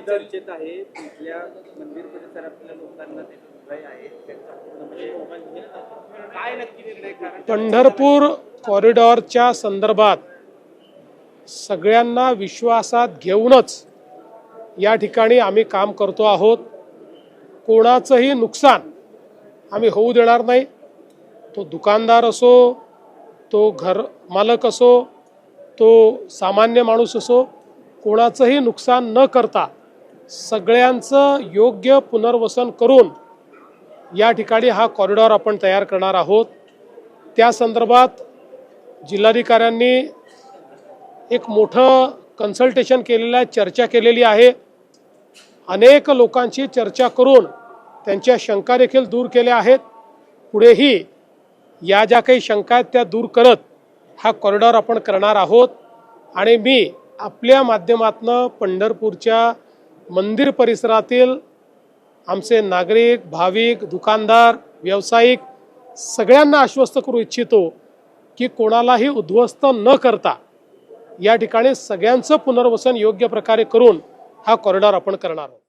चर्चेत आहे. तिथल्या मंदिर परिसरातल्या लोकांना म्हणजे काय नक्की निर्णय कारण पंढरपूर कॉरिडॉरच्या संदर्भात सगळ्यांना विश्वासात घेऊनच या ठिकाणी आम्ही काम करतो आहोत. कोणाचंही नुकसान आम्ही होऊ देणार नाही. तो दुकानदार असो तो घर मालक असो तो सामान्य माणूस असो कोणाचंही नुकसान न करता सगळ्यांचं योग्य पुनर्वसन करून या ठिकाणी हा कॉरिडॉर आपण तयार करणार आहोत. त्या संदर्भात जिल्हाधिकाऱ्यांनी एक मोठं कन्सल्टेशन केलेलं आहे चर्चा केलेली आहे. अनेक लोकांची चर्चा करून त्यांच्या शंका देखील दूर केल्या आहेत. पुढेही या ज्या काही शंका आहेत त्या दूर करत हा कॉरिडॉर आपण करणार आहोत. आणि मी आपल्या माध्यमातनं पंढरपूरच्या मंदिर परिसरातील आमचे नागरिक भाविक दुकानदार व्यावसायिक सगळ्यांना आश्वस्त करू इच्छितो की कोणालाही उद्ध्वस्त न करता या ठिकाणी सगळ्यांचं पुनर्वसन योग्य प्रकारे करून हा कॉरिडॉर आपण करणार आहोत.